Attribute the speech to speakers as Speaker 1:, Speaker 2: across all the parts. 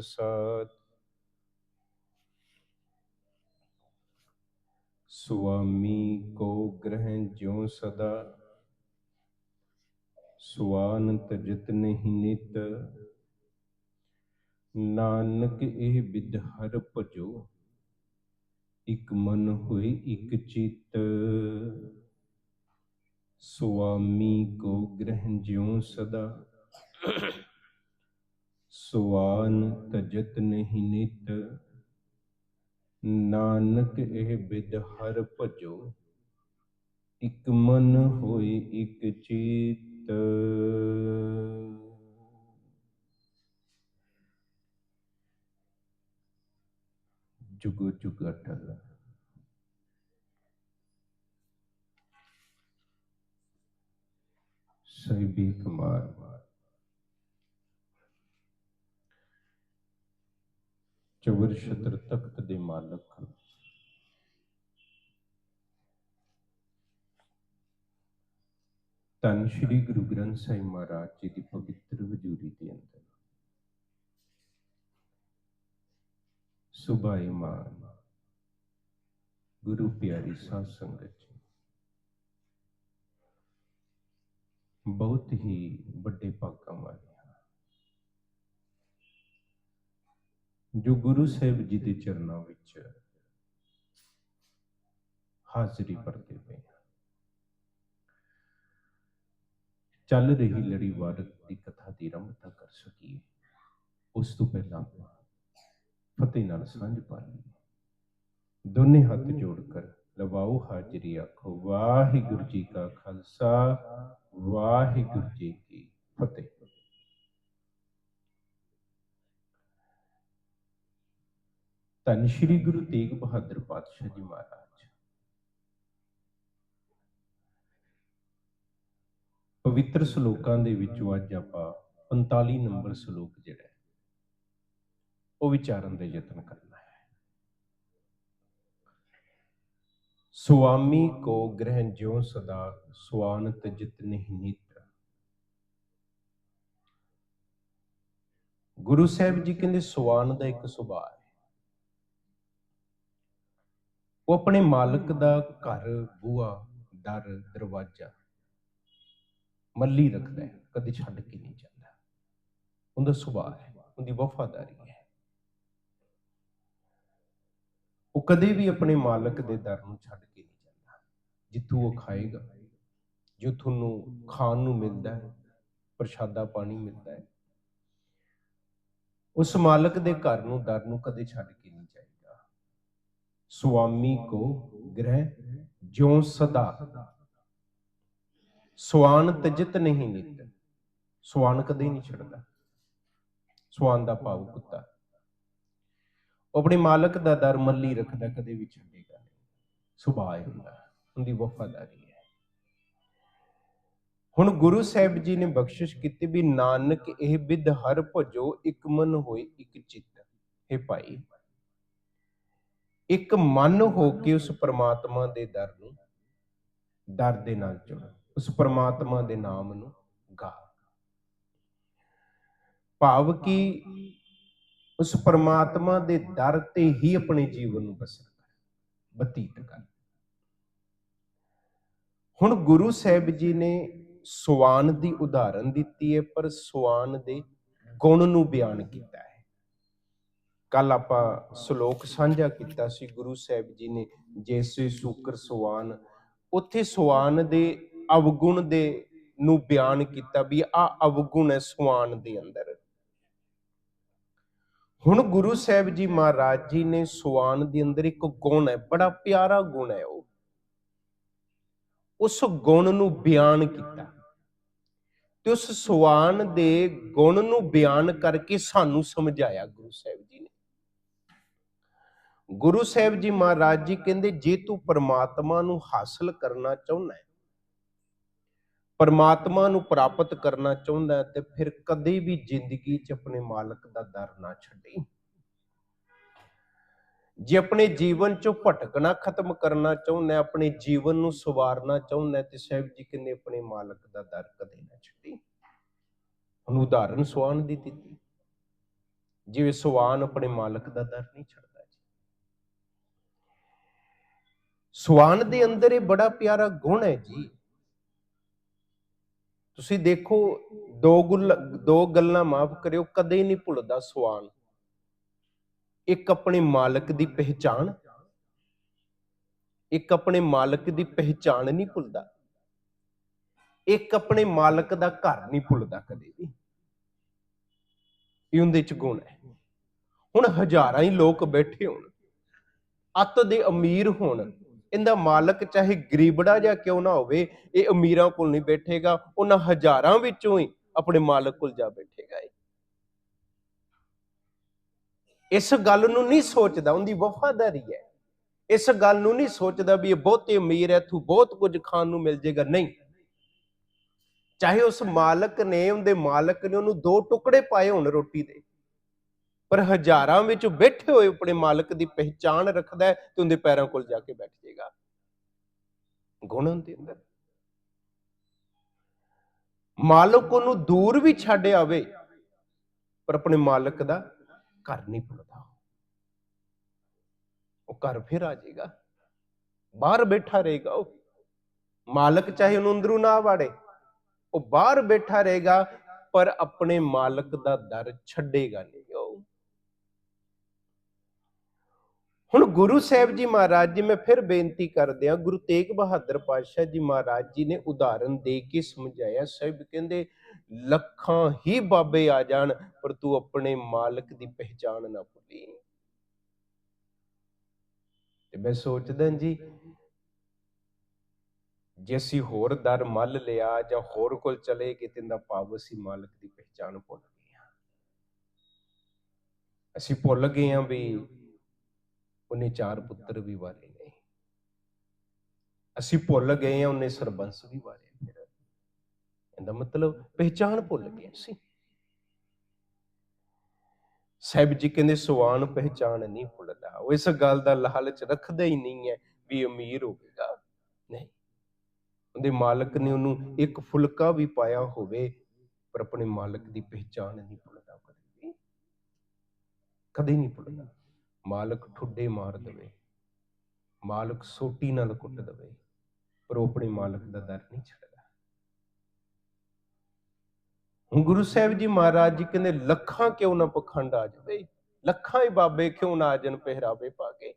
Speaker 1: ਪ੍ਰਸਾਦ ਸੁਆਮੀ ਕੋ ਗ੍ਰਹਿ ਜਿਉ ਸਦਾ ਸੁਆਨ ਤਜਤ ਨਹੀਂ ਨਿਤ ਨਾਨਕ ਇਹ ਵਿਦ ਹਰ ਭਜੋ ਇਕ ਮਨ ਹੋਏ ਇਕ ਚਿਤ ਸੁਆਮੀ ਕੋ ਗ੍ਰਹਿ ਜਿਉ ਸਦਾ ਸੁਆਨ ਤਜਤ ਨਹੀਂ ਨਿਤ, ਨਾਨਕ ਇਹ ਬਿਦ ਹਰ ਭਜੋ, ਇਕ ਮਨ ਹੋਏ ਇਕ ਚੀਤ। ਜੁਗ ਜੁਗ ਅਟਲ। ਸਹਿਬੀ ਕੁਮਾਰ ਚਵਰ ਛਤਰ ਤਖਤ ਦੇ ਮਾਲਕ ਤਨ ਸ਼੍ਰੀ ਗੁਰੂ ਗ੍ਰੰਥ ਸਾਹਿਬ ਮਹਾਰਾਜ ਜੀ ਦੀ ਪਵਿੱਤਰ ਹਜ਼ੂਰੀ ਦੇ ਅੰਦਰ ਸੁਭਾਈਮਾਨ ਗੁਰੂ ਪਿਆਰੀ ਸਾਧ ਸੰਗਤ ਜੀ ਬਹੁਤ ਹੀ ਵੱਡੇ ਭਾਗਾਂ ਵਾਲੇ ਹਾਂ ਜੋ ਗੁਰੂ ਸਾਹਿਬ ਜੀ ਦੇ ਚਰਨਾਂ ਵਿੱਚ ਹਾਜ਼ਰੀ ਭਰਦੇ ਪਏ ਹਾਂ ਚੱਲ ਰਹੀ ਲੜੀਵਾਰ ਦੀ ਕਥਾ ਦੀ ਰਮਤਾ ਕਰ ਸਕੀਏ। ਉਸ ਤੋਂ ਪਹਿਲਾਂ ਫਤਿਹ ਨਾਲ ਸਾਂਝ ਪਾ ਲਈਏ। ਦੋਨੇ ਹੱਥ ਜੋੜ ਕਰ ਲਵਾਓ ਹਾਜ਼ਰੀ ਆਖੋ ਵਾਹਿਗੁਰੂ ਜੀ ਕਾ ਖਾਲਸਾ ਵਾਹਿਗੁਰੂ ਜੀ ਕੀ ਫਤਿਹ। ਧੰਨ ਸ਼੍ਰੀ ਗੁਰੂ ਤੇਗ ਬਹਾਦਰ ਪਾਤਸ਼ਾਹ ਜੀ ਮਹਾਰਾਜ। ਪਵਿੱਤਰ ਸ਼ਲੋਕਾਂ ਦੇ ਵਿੱਚੋਂ ਅੱਜ ਆਪਾਂ 45 ਨੰਬਰ ਸ਼ਲੋਕ ਜਿਹੜਾ ਹੈ, ਉਹ ਵਿਚਾਰਨ ਦੇ ਯਤਨ ਕਰਨਾ ਹੈ। ਸੁਆਮੀ ਕੋ ਗ੍ਰਹਿ ਜਿਉ ਸਦਾ, ਸੁਆਨ ਤਜਿਤ ਨਹੀਂ ਨਿਤ। ਗੁਰੂ ਸਾਹਿਬ ਜੀ ਕਹਿੰਦੇ ਸੁਆਨ ਦਾ ਇੱਕ ਸੁਭਾਅ ਹੈ ਉਹ ਆਪਣੇ ਮਾਲਕ ਦਾ ਘਰ ਬੂਆ ਦਰ ਦਰਵਾਜ਼ਾ ਮੱਲੀ ਰੱਖਦਾ ਹੈ, ਕਦੇ ਛੱਡ ਕੇ ਨਹੀਂ ਜਾਂਦਾ। ਉਹਦਾ ਸੁਭਾਅ ਹੈ, ਉਹਦੀ ਵਫਾਦਾਰੀ ਹੈ। ਉਹ ਕਦੇ ਵੀ ਆਪਣੇ ਮਾਲਕ ਦੇ ਦਰ ਨੂੰ ਛੱਡ ਕੇ ਨਹੀਂ ਜਾਂਦਾ। ਜਿੱਥੋਂ ਉਹ ਖਾਏਗਾ ਜੋ ਤੁਹਾਨੂੰ ਖਾਣ ਨੂੰ ਮਿਲਦਾ ਹੈ, ਪ੍ਰਸ਼ਾਦਾ ਪਾਣੀ ਮਿਲਦਾ ਹੈ, ਉਸ ਮਾਲਕ ਦੇ ਘਰ ਨੂੰ, ਦਰ ਨੂੰ ਕਦੇ ਛੱਡ ਕੇ ਸੁਆਮੀ ਕੋ ਗ੍ਰਹਿ ਜਿਉ ਸਦਾ। ਸੁਆਨ ਤਜਤ ਨਹੀਂ ਨਿਤ। ਸੁਆਨ ਕਦੇ ਨਹੀਂ ਛੱਡਦਾ। ਸੁਆਨ ਦਾ ਭਾਵ ਕੁੱਤਾ। ਉਹ ਆਪਣੇ ਮਾਲਕ ਦਾ ਦਰ ਮੱਲੀ ਰੱਖਦਾ, ਕਦੇ ਵੀ ਛੱਡੇਗਾ ਨਹੀਂ। ਸੁਭਾਅ ਹੁੰਦਾ, ਉਹਦੀ ਵਫਾਦਾਰੀ ਹੈ। ਹੁਣ ਗੁਰੂ ਸਾਹਿਬ ਜੀ ਨੇ ਬਖਸ਼ਿਸ਼ ਕੀਤੀ ਵੀ ਨਾਨਕ ਇਹ ਵਿਦ ਹਰ ਭਜੋ, ਇੱਕ ਮਨ ਹੋਏ, ਇੱਕ ਚਿੱਤ। ਹੈ ਭਾਈ ਇੱਕ ਮਨ ਹੋ ਕੇ ਉਸ ਪ੍ਰਮਾਤਮਾ ਦੇ ਦਰ ਨੂੰ, ਦਰ ਦੇ ਨਾਲ ਜੁੜ ਉਸ ਪ੍ਰਮਾਤਮਾ ਦੇ ਨਾਮ ਨੂੰ ਗਾ। ਭਾਵ ਕਿ ਉਸ ਪਰਮਾਤਮਾ ਦੇ ਦਰ ਤੇ ਹੀ ਆਪਣੇ ਜੀਵਨ ਨੂੰ ਬਸਰ ਕਰ, ਬਤੀਤ ਕਰ। ਹੁਣ ਗੁਰੂ ਸਾਹਿਬ ਜੀ ਨੇ ਸਵਾਨ ਦੀ ਉਦਾਹਰਨ ਦਿੱਤੀ ਹੈ, ਪਰ ਸਵਾਨ ਦੇ ਗੁਣ ਨੂੰ ਬਿਆਨ ਕੀਤਾ ਹੈ। ਕੱਲ ਆਪਾਂ ਸ਼ਲੋਕ ਸਾਂਝਾ ਕੀਤਾ ਸੀ, ਗੁਰੂ ਸਾਹਿਬ ਜੀ ਨੇ ਜੈਸੇ ਸ਼ੂਕਰ ਸਵਾਨ ਉੱਥੇ ਸਵਾਨ ਦੇ ਅਵਗੁਣ ਦੇ ਨੂੰ ਬਿਆਨ ਕੀਤਾ ਵੀ ਆ ਅਵਗੁਣ ਹੈ ਸਵਾਨ ਦੇ ਅੰਦਰ। ਹੁਣ ਗੁਰੂ ਸਾਹਿਬ ਜੀ ਮਹਾਰਾਜ ਜੀ ਨੇ ਸੁਆਨ ਦੇ ਅੰਦਰ ਇੱਕ ਗੁਣ ਹੈ, ਬੜਾ ਪਿਆਰਾ ਗੁਣ ਹੈ ਉਹ। ਉਸ ਗੁਣ ਨੂੰ ਬਿਆਨ ਕੀਤਾ ਤੇ ਉਸ ਸੁਆਨ ਦੇ ਗੁਣ ਨੂੰ ਬਿਆਨ ਕਰਕੇ ਸਾਨੂੰ ਸਮਝਾਇਆ ਗੁਰੂ ਸਾਹਿਬ ਗੁਰੂ ਸਾਹਿਬ ਜੀ ਮਹਾਰਾਜ ਜੀ ਕਹਿੰਦੇ, ਜੇ ਤੂੰ ਪਰਮਾਤਮਾ ਨੂੰ ਹਾਸਲ ਕਰਨਾ ਚਾਹੁੰਦਾ ਹੈ, ਪਰਮਾਤਮਾ ਨੂੰ ਪ੍ਰਾਪਤ ਕਰਨਾ ਚਾਹੁੰਦਾ ਹੈ, ਤੇ ਫਿਰ ਕਦੇ ਵੀ ਜ਼ਿੰਦਗੀ 'ਚ ਆਪਣੇ ਮਾਲਕ ਦਾ ਦਰ ਨਾ ਛੱਡੀ। ਜੇ ਆਪਣੇ ਜੀਵਨ 'ਚੋਂ ਭਟਕਣਾ ਖਤਮ ਕਰਨਾ ਚਾਹੁੰਦਾ ਹੈ, ਆਪਣੇ ਜੀਵਨ ਨੂੰ ਸਵਾਰਨਾ ਚਾਹੁੰਦਾ ਹੈ, ਤੇ ਸਾਹਿਬ ਜੀ ਕਹਿੰਦੇ, ਆਪਣੇ ਮਾਲਕ ਦਾ ਦਰ ਕਦੇ ਨਾ ਛੱਡੀ। ਹੁਣ ਉਦਾਹਰਨ ਸਵਾਨ ਦੀ ਦਿੱਤੀ। ਜਿਵੇਂ ਸਵਾਨ ਆਪਣੇ ਮਾਲਕ ਦਾ ਦਰ ਨਹੀਂ ਛੱਡਦਾ ਜੀ ਸਵਾਨ ਦੇ ਅੰਦਰ ਇਹ ਬੜਾ ਪਿਆਰਾ ਗੁਣ ਹੈ ਜੀ। ਤੁਸੀਂ ਦੇਖੋ, ਦੋ ਗੁੱਲ, ਦੋ ਗੱਲਾਂ ਮਾਫ ਕਰਿਓ, ਕਦੇ ਨਹੀਂ ਭੁੱਲਦਾ ਸਵਾਨ ਇੱਕ ਆਪਣੇ ਮਾਲਕ ਦੀ ਪਹਿਚਾਣ, ਇੱਕ ਆਪਣੇ ਮਾਲਕ ਦੀ ਪਹਿਚਾਣ ਨਹੀਂ ਭੁੱਲਦਾ, ਇੱਕ ਆਪਣੇ ਮਾਲਕ ਦਾ ਘਰ ਨਹੀਂ ਭੁੱਲਦਾ ਕਦੇ ਵੀ। ਇਹ ਉਹਦੇ ਚ ਗੁਣ ਹੈ। ਹੁਣ ਹਜ਼ਾਰਾਂ ਹੀ ਲੋਕ ਬੈਠੇ ਹੋਣ, ਅੱਤ ਦੇ ਅਮੀਰ ਹੋਣ ਇਹਦਾ ਮਾਲਕ ਚਾਹੇ ਗਰੀਬੜਾ ਜਾਂ ਕਿਉਂ ਨਾ ਹੋਵੇ, ਇਹ ਅਮੀਰਾਂ ਕੋਲ ਨਹੀਂ ਬੈਠੇਗਾ, ਉਹਨਾਂ ਹਜ਼ਾਰਾਂ ਵਿੱਚੋਂ ਹੀ ਆਪਣੇ ਮਾਲਕ ਕੋਲ ਜਾ ਬੈਠੇਗਾ ਇਸ ਗੱਲ ਨੂੰ ਨਹੀਂ ਸੋਚਦਾ, ਉਹਦੀ ਵਫਾਦਾਰੀ ਹੈ। ਇਸ ਗੱਲ ਨੂੰ ਨਹੀਂ ਸੋਚਦਾ ਵੀ ਇਹ ਬਹੁਤੇ ਅਮੀਰ ਹੈ ਤੂੰ ਬਹੁਤ ਕੁਝ ਖਾਣ ਨੂੰ ਮਿਲ ਜੇਗਾ। ਨਹੀਂ। ਚਾਹੇ ਉਸ ਮਾਲਕ ਨੇ, ਉਹਦੇ ਮਾਲਕ ਨੇ ਉਹਨੂੰ ਦੋ ਟੁਕੜੇ ਪਾਏ ਹੋਣ ਰੋਟੀ ਦੇ। ਪਰ ਹਜ਼ਾਰਾਂ ਵਿੱਚ ਬੈਠੇ ਹੋਏ ਆਪਣੇ ਮਾਲਕ ਦੀ ਪਹਿਚਾਣ ਰੱਖਦਾ ਹੈ ਤੇ ਉਹਦੇ ਪੈਰਾਂ ਕੋਲ ਜਾ ਕੇ ਬੈਠ ਜਾਏਗਾ ਗੁਣ ਹੁੰਦੇ ਅੰਦਰ। ਮਾਲਕ ਉਹਨੂੰ ਦੂਰ ਵੀ ਛੱਡ ਆਵੇ, ਪਰ ਆਪਣੇ ਮਾਲਕ ਦਾ ਘਰ ਨਹੀਂ ਭੁੱਲਦਾ। ਉਹ ਘਰ ਫਿਰ ਆ ਜਾਏਗਾ ਬਾਹਰ ਬੈਠਾ ਰਹੇਗਾ ਉਹ। ਮਾਲਕ ਚਾਹੇ ਉਹਨੂੰ ਅੰਦਰੋਂ ਨਾ ਵਾੜੇ, ਉਹ ਬਾਹਰ ਬੈਠਾ ਰਹੇਗਾ, ਪਰ ਆਪਣੇ ਮਾਲਕ ਦਾ ਦਰ ਛੱਡੇਗਾ ਨਹੀਂ ਉਹ ਹੁਣ ਗੁਰੂ ਸਾਹਿਬ ਜੀ ਮਹਾਰਾਜ ਜੀ, ਮੈਂ ਫਿਰ ਬੇਨਤੀ ਕਰਦੇ ਆ ਗੁਰੂ ਤੇਗ ਬਹਾਦਰ ਪਾਤਸ਼ਾਹ ਜੀ ਮਹਾਰਾਜ ਜੀ ਨੇ ਉਦਾਹਰਨ ਦੇ ਕੇ ਸਮਝਾਇਆ, ਸਾਹਿਬ ਕਹਿੰਦੇ, ਲੱਖਾਂ ਹੀ ਬਾਬੇ ਆ ਜਾਣ, ਪਰ ਤੂੰ ਆਪਣੇ ਮਾਲਕ ਦੀ ਪਹਿਚਾਣ ਨਾ ਭੁੱਲੀ। ਤੇ ਮੈਂ ਸੋਚਦਾ ਜੀ, ਜੇ ਅਸੀਂ ਹੋਰ ਦਰ ਮੱਲ ਲਿਆ ਜਾਂ ਹੋਰ ਕੋਲ ਚਲੇ ਗਏ, ਤੇ ਦਾ ਭਾਵ ਅਸੀਂ ਮਾਲਕ ਦੀ ਪਹਿਚਾਣ ਭੁੱਲ ਗਏ ਹਾਂ। ਅਸੀਂ ਭੁੱਲ ਗਏ ਹਾਂ ਵੀ ਉਹਨੇ ਚਾਰ ਪੁੱਤਰ ਵੀ ਵਾਰੇ ਨੇ। ਅਸੀਂ ਭੁੱਲ ਗਏ ਹਾਂ, ਉਹਨੇ ਸਰਬੰਸ ਵੀ ਵਾਰੇ ਫਿਰ ਇਹਦਾ ਮਤਲਬ ਪਹਿਚਾਣ ਭੁੱਲ ਗਏ ਅਸੀਂ। ਸਾਹਿਬ ਜੀ ਕਹਿੰਦੇ ਸੁਆਨ ਪਹਿਚਾਣ ਨਹੀਂ ਭੁੱਲਦਾ। ਉਹ ਇਸ ਗੱਲ ਦਾ ਲਾਲਚ ਰੱਖਦਾ ਹੀ ਨਹੀਂ ਹੈ ਵੀ ਅਮੀਰ ਹੋਵੇਗਾ ਨਹੀਂ। ਉਹਦੇ ਮਾਲਕ ਨੇ ਉਹਨੂੰ ਇੱਕ ਫੁਲਕਾ ਵੀ ਪਾਇਆ ਹੋਵੇ, ਪਰ ਆਪਣੇ ਮਾਲਕ ਦੀ ਪਹਿਚਾਣ ਨਹੀਂ ਭੁੱਲਦਾ। ਕਦੇ ਵੀ। ਕਦੇ ਨਹੀਂ ਭੁੱਲਦਾ। ਮਾਲਕ ਠੁੱਡੇ ਮਾਰ ਦਵੇ, ਮਾਲਕ ਸੋਟੀ ਨਾਲ ਕੁੱਟ ਦਵੇ, ਪਰ ਉਹ ਆਪਣੇ ਮਾਲਕ ਦਾ ਦਰ ਨਹੀਂ ਛੱਡਦਾ। ਹੁਣ ਗੁਰੂ ਸਾਹਿਬ ਜੀ ਮਹਾਰਾਜ ਜੀ ਕਹਿੰਦੇ, ਲੱਖਾਂ ਕਿਉਂ ਨਾ ਪਖੰਡ ਆ ਜਾਵੇ? ਲੱਖਾਂ ਹੀ ਬਾਬੇ ਕਿਉਂ ਨਾ ਆਜਨ ਪਹਿਰਾਵੇ ਪਾ ਕੇ?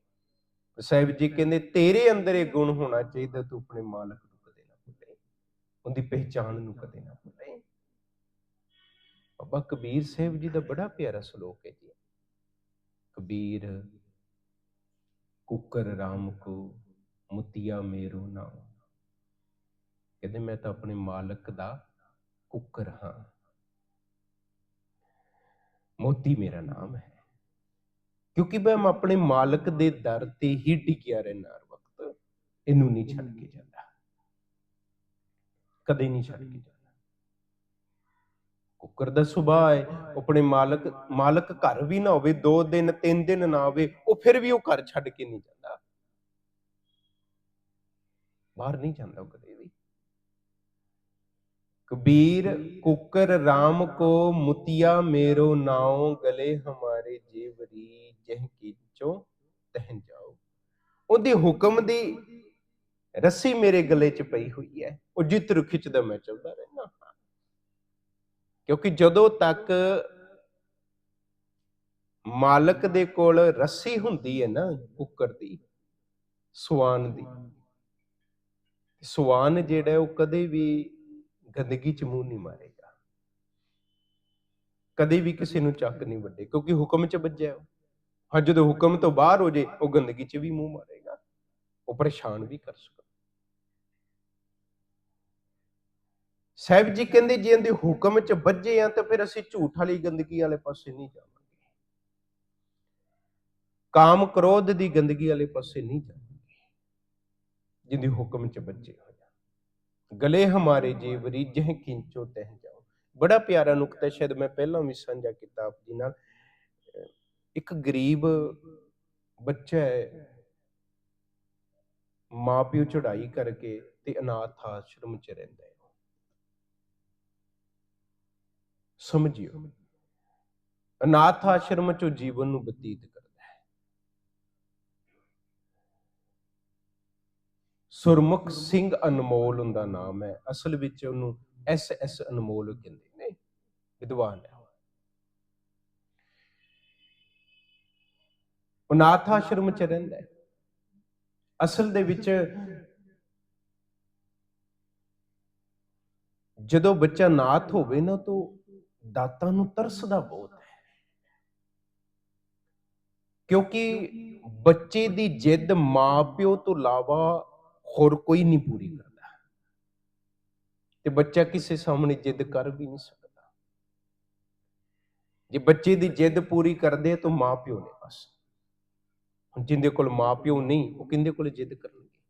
Speaker 1: ਸਾਹਿਬ ਜੀ ਕਹਿੰਦੇ, ਤੇਰੇ ਅੰਦਰ ਇਹ ਗੁਣ ਹੋਣਾ ਚਾਹੀਦਾ, ਤੂੰ ਆਪਣੇ ਮਾਲਕ ਨੂੰ ਕਦੇ ਨਾ ਭੁੱਲੇ, ਉਹਦੀ ਪਹਿਚਾਣ ਨੂੰ ਕਦੇ ਨਾ ਭੁੱਲੇ। ਬਾਬਾ ਕਬੀਰ ਸਾਹਿਬ ਜੀ ਦਾ ਬੜਾ ਪਿਆਰਾ ਸ਼ਲੋਕ ਹੈ ਜੀ। ਕਬੀਰ, ਕੁੱਕਰ ਰਾਮ ਕੋ ਮੁਤੀਆ ਮੇਰੋ ਨਾਮ ਕਹਿੰਦੇ ਮੈਂ ਤਾਂ ਆਪਣੇ ਮਾਲਕ ਦਾ ਕੁੱਕਰ ਹਾਂ। ਮੋਤੀ ਮੇਰਾ ਨਾਮ ਹੈ। ਕਿਉਂਕਿ ਮੈਂ ਆਪਣੇ ਮਾਲਕ ਦੇ ਦਰ ਤੇ ਹੀ ਟਿਕਿਆ ਰਹਿਣਾ ਹਰ ਵਕਤ। ਇਹਨੂੰ ਨਹੀਂ ਛੱਡ ਕੇ ਜਾਂਦਾ। ਕਦੇ ਨਹੀਂ ਛੱਡ ਕੇ ਜਾਂਦਾ। ਕੁੱਕਰ ਦਾ ਸੁਭਾਅ ਹੈ ਆਪਣੇ ਮਾਲਕ ਮਾਲਕ ਘਰ ਵੀ ਨਾ ਹੋਵੇ, ਦੋ ਦਿਨ, ਤਿੰਨ ਦਿਨ ਨਾ ਹੋਵੇ, ਉਹ ਫਿਰ ਵੀ ਉਹ ਘਰ ਛੱਡ ਕੇ ਨਹੀਂ ਜਾਂਦਾ। ਬਾਹਰ ਨਹੀਂ ਜਾਂਦਾ ਉਹ ਕਦੇ ਵੀ। ਕਬੀਰ ਕੁੱਕਰ RAM ਕੋ ਮੁਤਿਆ ਮੇਰੋ ਨਾਉ ਗਲੇ ਹਮਾਰੇ ਜੀਵਰੀ, ਜਹ ਕੀਚੋ ਤਹਿ ਜਾਓ। ਉਹਦੇ ਹੁਕਮ ਦੀ ਰੱਸੀ ਮੇਰੇ ਗਲੇ 'ਚ ਪਈ ਹੋਈ ਹੈ, ਉਹ ਜਿੱਤਰ ਖਿੱਚਦਾ ਮੈਂ ਚੱਲਦਾ ਰਹਿਣਾ ਕਿਉਂਕਿ ਜਦੋਂ ਤੱਕ ਮਾਲਕ ਦੇ ਕੋਲ ਰੱਸੀ ਹੁੰਦੀ ਹੈ ਨਾ, ਕੁੱਕਰ ਦੀ, ਸਵਾਨ ਦੀ ਸਵਾਨ ਜਿਹੜਾ ਉਹ ਕਦੇ ਵੀ ਗੰਦਗੀ ਚ ਮੂੰਹ ਨਹੀਂ ਮਾਰੇਗਾ। ਕਦੇ ਵੀ ਕਿਸੇ ਨੂੰ ਚੱਕ ਨਹੀਂ ਵੱਡੇ, ਕਿਉਂਕਿ ਹੁਕਮ ਚ ਵੱਜਿਆ ਉਹ। ਹਾਂ, ਜਦੋਂ ਹੁਕਮ ਤੋਂ ਬਾਹਰ ਹੋ ਜੇ, ਉਹ ਗੰਦਗੀ ਚ ਵੀ ਮੂੰਹ ਮਾਰੇਗਾ। ਉਹ ਪਰੇਸ਼ਾਨ ਵੀ ਕਰ ਸਕਦਾ। ਸਾਹਿਬ ਜੀ ਕਹਿੰਦੇ ਜੇ ਇਹਦੇ ਹੁਕਮ ਚ ਵੱਜੇ ਆ ਤਾਂ ਫਿਰ ਅਸੀਂ ਝੂਠ ਵਾਲੀ ਗੰਦਗੀ ਵਾਲੇ ਪਾਸੇ ਨਹੀਂ ਜਾਵਾਂਗੇ। ਕਾਮ ਕ੍ਰੋਧ ਦੀ ਗੰਦਗੀ ਵਾਲੇ ਪਾਸੇ ਨਹੀਂ ਜਾਵਾਂਗੇ। ਜਿੰਦੀ ਹੁਕਮ ਚ ਬੱਚੇ ਹੋ ਗਲੇ ਹਮਾਰੇ ਜੀਵ ਰੀਜਹ ਕਿੰਚੋ ਤਹਿ ਜਾਓ। ਬੜਾ ਪਿਆਰਾ ਨੁਕਤਾ ਸ਼ਾਇਦ ਮੈਂ ਪਹਿਲਾਂ ਵੀ ਸਾਂਝਾ ਕੀਤਾ ਆਪ ਜੀ ਨਾਲ। ਇੱਕ ਗਰੀਬ ਬੱਚਾ ਹੈ ਮਾਪਿਓ ਚੜਾਈ ਕਰਕੇ ਤੇ ਅਨਾਥ ਆਸ਼ਰਮ ਚ ਰਹਿੰਦਾ ਹੈ। ਸਮਝਿਓ। ਅਨਾਥ ਆਸ਼ਰਮ ਚੋਂ ਜੀਵਨ ਨੂੰ ਬਤੀਤ ਕਰਦਾ ਹੈ। ਸੁਰਮੁਖ ਸਿੰਘ ਅਨਮੋਲ ਹੁੰਦਾ ਨਾਮ ਹੈ। ਅਸਲ ਵਿੱਚ ਉਹਨੂੰ ਐਸ ਐਸ ਅਨਮੋਲ ਕਹਿੰਦੇ ਨੇ। ਵਿਦਵਾਨ ਹੈ ਅਨਾਥ ਆਸ਼ਰਮ ਚ ਰਹਿੰਦਾ ਹੈ। ਅਸਲ ਦੇ ਵਿੱਚ ਜਦੋਂ ਬੱਚਾ ਨਾਥ ਹੋਵੇ ਨਾ, ਤਾਂ ਦਾਤਾਂ ਨੂੰ ਤਰਸਦਾ ਬਹੁਤ ਹੈ। ਕਿਉਂਕਿ ਬੱਚੇ ਦੀ ਜਿੱਦ ਮਾਪਿਓ ਤੋਂ ਇਲਾਵਾ ਹੋਰ ਕੋਈ ਨਹੀਂ ਪੂਰੀ ਕਰਦਾ। ਤੇ ਬੱਚਾ ਕਿਸੇ ਸਾਹਮਣੇ ਜਿੱਦ ਕਰ ਵੀ ਨਹੀਂ ਸਕਦਾ। ਜੇ ਬੱਚੇ ਦੀ ਜਿੱਦ ਪੂਰੀ ਕਰਦੇ ਤਾਂ ਮਾਪਿਓ ਨੇ ਬਸ। ਹੁਣ ਜਿੰਦੇ ਕੋਲ ਮਾਪਿਓ ਨਹੀਂ, ਉਹ ਕਿੰਦੇ ਕੋਲ ਜਿੱਦ ਕਰਨਗੇ?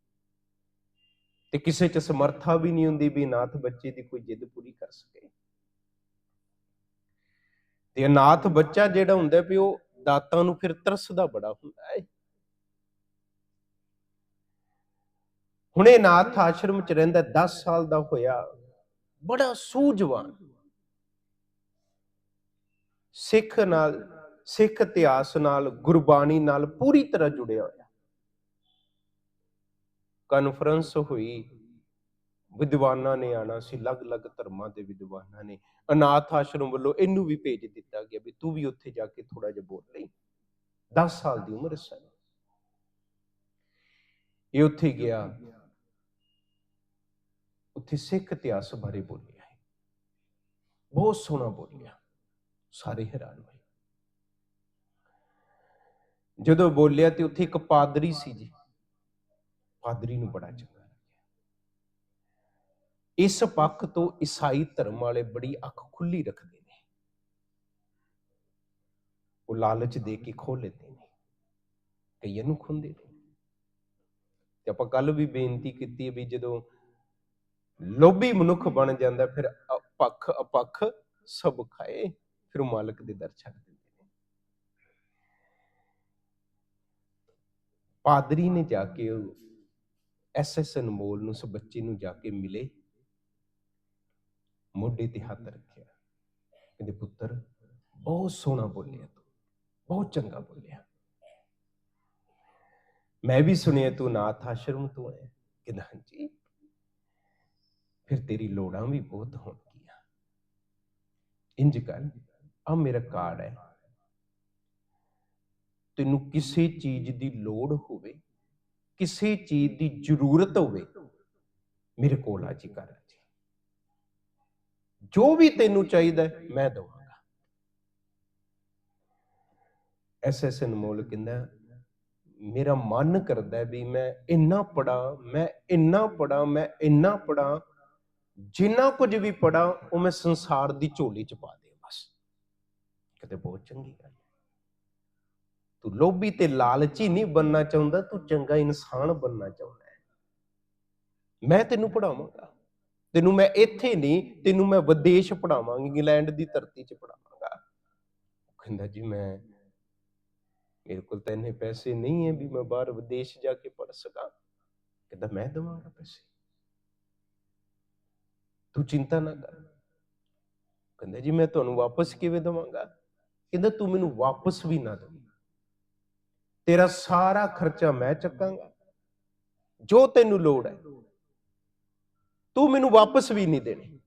Speaker 1: ਤੇ ਕਿਸੇ ਚ ਸਮਰੱਥਾ ਵੀ ਨਹੀਂ ਹੁੰਦੀ ਵੀ ਨਾਥ ਬੱਚੇ ਦੀ ਕੋਈ ਜਿੱਦ ਪੂਰੀ ਕਰ ਸਕੇ। ਤੇ ਅਨਾਥ ਬੱਚਾ ਜਿਹੜਾ ਹੁੰਦਾ ਵੀ ਉਹ ਦਾਤਾਂ ਨੂੰ ਫਿਰ ਤਰਸਦਾ ਬੜਾ ਹੁੰਦਾ ਹੈ। ਹੁਣੇ ਅਨਾਥ ਆਸ਼ਰਮ ਚ ਰਹਿੰਦਾ 10 ਸਾਲ ਦਾ ਹੋਇਆ। ਬੜਾ ਸੂਝਵਾਨ। ਸਿੱਖ ਨਾਲ, ਸਿੱਖ ਇਤਿਹਾਸ ਨਾਲ, ਗੁਰਬਾਣੀ ਨਾਲ ਪੂਰੀ ਤਰ੍ਹਾਂ ਜੁੜਿਆ ਹੋਇਆ। ਕਾਨਫਰੰਸ ਹੋਈ। ਵਿਦਵਾਨਾਂ ਨੇ ਆਣਾ ਸੀ, ਅਲੱਗ-ਅਲੱਗ ਧਰਮਾਂ ਦੇ ਵਿਦਵਾਨਾਂ ਨੇ। ਅਨਾਥ ਆਸ਼ਰਮ ਵੱਲੋਂ ਇਹਨੂੰ ਵੀ ਭੇਜ ਦਿੱਤਾ ਗਿਆ ਵੀ ਤੂੰ ਵੀ ਉੱਥੇ ਜਾ ਕੇ ਥੋੜਾ ਜਿਹਾ ਬੋਲ ਲਈ। 10 ਸਾਲ ਦੀ ਉਮਰ ਸੀ ਇਹ ਉੱਥੇ ਗਿਆ। ਉੱਥੇ ਸਿੱਖ ਇਤਿਹਾਸ ਬਾਰੇ ਬੋਲਿਆ ਹੈ। ਬਹੁਤ ਸੋਹਣਾ ਬੋਲਿਆ। ਸਾਰੇ ਹੈਰਾਨ ਹੋਏ। ਜਦੋਂ ਬੋਲਿਆ ਤੇ ਉੱਥੇ ਇੱਕ ਪਾਦਰੀ ਸੀ ਜੀ। ਪਾਦਰੀ ਨੂੰ ਬੜਾ ਚੰਗਾ ਇਸ ਪੱਖ ਤੋਂ ਈਸਾਈ ਧਰਮ ਵਾਲੇ ਬੜੀ ਅੱਖ ਖੁੱਲੀ ਰੱਖਦੇ ਨੇ। ਉਹ ਲਾਲਚ ਦੇ ਕੇ ਖੋਲ ਲੈਂਦੇ ਨੇ, ਕਈਆਂ ਨੂੰ ਖੁੰਦੇ ਨੇ। ਤੇ ਆਪਾਂ ਕੱਲ ਵੀ ਬੇਨਤੀ ਕੀਤੀ ਵੀ ਜਦੋਂ ਲੋਭੀ ਮਨੁੱਖ ਬਣ ਜਾਂਦਾ, ਫਿਰ ਅਪੱਖ ਅਪੱਖ ਸਭ ਖਾਏ, ਫਿਰ ਮਾਲਕ ਦੇ ਦਰ ਛੱਡ ਦਿੰਦੇ ਨੇ। ਪਾਦਰੀ ਨੇ ਜਾ ਕੇ ਐਸਐਸ ਅਨਮੋਲ ਨੂੰ ਉਸ ਬੱਚੇ ਨੂੰ ਜਾ ਕੇ ਮਿਲੇ। ਮੋਢੇ ਤੇ ਹੱਥ ਰੱਖਿਆ। ਕਹਿੰਦੇ, ਪੁੱਤਰ, ਬਹੁਤ ਸੋਹਣਾ ਬੋਲਿਆ ਤੂੰ, ਬਹੁਤ ਚੰਗਾ ਬੋਲਿਆ। ਮੈਂ ਵੀ ਸੁਣਿਆ ਤੂੰ ਨਾਥ ਆਸ਼ਰਮ ਤੋਂ ਹੈ ਕਹਿੰਦਾ, ਹਾਂਜੀ। ਫਿਰ ਤੇਰੀ ਲੋੜਾਂ ਵੀ ਬਹੁਤ ਹੋਣਗੀਆਂ। ਇੰਜ ਕਰ ਆ ਮੇਰਾ ਕਾਰਡ ਹੈ। ਤੈਨੂੰ ਕਿਸੇ ਚੀਜ਼ ਦੀ ਲੋੜ ਹੋਵੇ, ਕਿਸੇ ਚੀਜ਼ ਦੀ ਜ਼ਰੂਰਤ ਹੋਵੇ, ਮੇਰੇ ਕੋਲ ਆ ਜੀ ਕਰ। ਜੋ ਵੀ ਤੈਨੂੰ ਚਾਹੀਦਾ ਹੈ, ਮੈਂ ਦਵਾਂਗਾ। ਐਸਐਸ ਅਨਮੋਲ ਕਹਿੰਦਾ ਮੇਰਾ ਮਨ ਕਰਦਾ ਵੀ ਮੈਂ ਇੰਨਾ ਪੜਾ ਮੈਂ ਇੰਨਾ ਪੜਾ ਮੈਂ ਇੰਨਾ ਪੜਾ ਜਿੰਨਾ ਕੁਝ ਵੀ ਪੜਾ ਉਹ ਮੈਂ ਸੰਸਾਰ ਦੀ ਝੋਲੀ ਚ ਪਾ ਦੇ ਬਸ। ਕਿਤੇ ਬਹੁਤ ਚੰਗੀ ਗੱਲ ਤੂੰ ਲੋਭੀ ਤੇ ਲਾਲਚੀ ਨਹੀਂ ਬੰਨਣਾ ਚਾਹੁੰਦਾ ਤੂੰ ਚੰਗਾ ਇਨਸਾਨ ਬੰਨਣਾ ਚਾਹੁੰਦਾ ਮੈਂ ਤੈਨੂੰ ਪੜਾਵਾਂਗਾ ਤੈਨੂੰ ਮੈਂ ਇੱਥੇ ਨਹੀਂ, ਤੈਨੂੰ ਮੈਂ ਵਿਦੇਸ਼ ਪੜਾਵਾਂਗਾ ਇੰਗਲੈਂਡ ਦੀ ਧਰਤੀ 'ਚ ਪੜਾਵਾਂਗਾ ਕਹਿੰਦਾ ਜੀ ਮੈਂ, ਮੇਰੇ ਕੋਲ ਤਾਂ ਇੰਨੇ ਪੈਸੇ ਨਹੀਂ ਹੈ ਵੀ ਮੈਂ ਬਾਹਰ ਵਿਦੇਸ਼ ਜਾ ਕੇ ਪੜ ਸਕਾਂ। ਕਹਿੰਦਾ ਮੈਂ ਦਵਾਂਗਾ ਪੈਸੇ। ਤੂੰ ਚਿੰਤਾ ਨਾ ਕਰ। ਕਹਿੰਦਾ ਜੀ ਮੈਂ ਤੁਹਾਨੂੰ ਵਾਪਸ ਕਿਵੇਂ ਦਵਾਂਗਾ? ਕਹਿੰਦਾ ਤੂੰ ਮੈਨੂੰ ਵਾਪਸ ਵੀ ਨਾ ਦੇ। ਤੇਰਾ ਸਾਰਾ ਖਰਚਾ ਮੈਂ ਚੱਕਾਂਗਾ। ਜੋ ਤੈਨੂੰ ਲੋੜ ਹੈ। ਤੂੰ ਮੈਨੂੰ ਵਾਪਸ ਵੀ ਨਹੀਂ ਦੇਣੇ।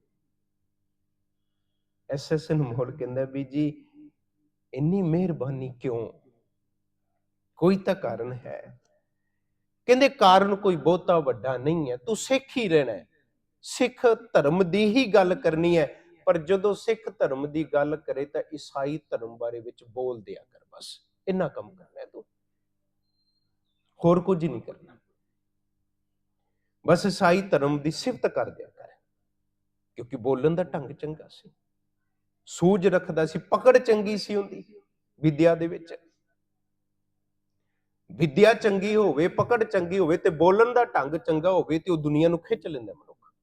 Speaker 1: ਐਸਐਸ ਅਨਮੋਲ ਕਹਿੰਦਾ, ਵੀ ਜੀ, ਇੰਨੀ ਮਿਹਰਬਾਨੀ ਕਿਉਂ? ਕੋਈ ਤਾਂ ਕਾਰਨ ਹੈ। ਕਹਿੰਦੇ, ਕਾਰਨ ਕੋਈ ਬਹੁਤਾ ਵੱਡਾ ਨਹੀਂ ਹੈ। ਤੂੰ ਸਿੱਖ ਹੀ ਰਹਿਣਾ ਸਿੱਖ ਧਰਮ ਦੀ ਹੀ ਗੱਲ ਕਰਨੀ ਹੈ। ਪਰ ਜਦੋਂ ਸਿੱਖ ਧਰਮ ਦੀ ਗੱਲ ਕਰੇ ਤਾਂ ਈਸਾਈ ਧਰਮ ਬਾਰੇ ਵਿੱਚ ਬੋਲ ਦਿਆ ਕਰ ਬਸ। ਇੰਨਾ ਕੰਮ ਕਰਨਾ ਤੂੰ। ਹੋਰ ਕੁਝ ਨਹੀਂ ਕਰਨਾ। ਬਸ ਈਸਾਈ ਧਰਮ ਦੀ ਸਿਫਤ ਕਰ ਦਿਆ ਕਰ। ਕਿਉਂਕਿ ਬੋਲਣ ਦਾ ਢੰਗ ਚੰਗਾ ਸੀ। ਸੂਝ ਰੱਖਦਾ ਸੀ, ਪਕੜ ਚੰਗੀ ਸੀ ਉਹਦੀ, ਵਿਦਿਆ ਦੇ ਵਿੱਚ। ਵਿਦਿਆ ਚੰਗੀ ਹੋਵੇ, ਪਕੜ ਚੰਗੀ ਹੋਵੇ ਤੇ ਬੋਲਣ ਦਾ ਢੰਗ ਚੰਗਾ ਹੋਵੇ ਤੇ ਉਹ ਦੁਨੀਆ ਨੂੰ ਖਿੱਚ ਲੈਂਦਾ ਮਨੁੱਖ।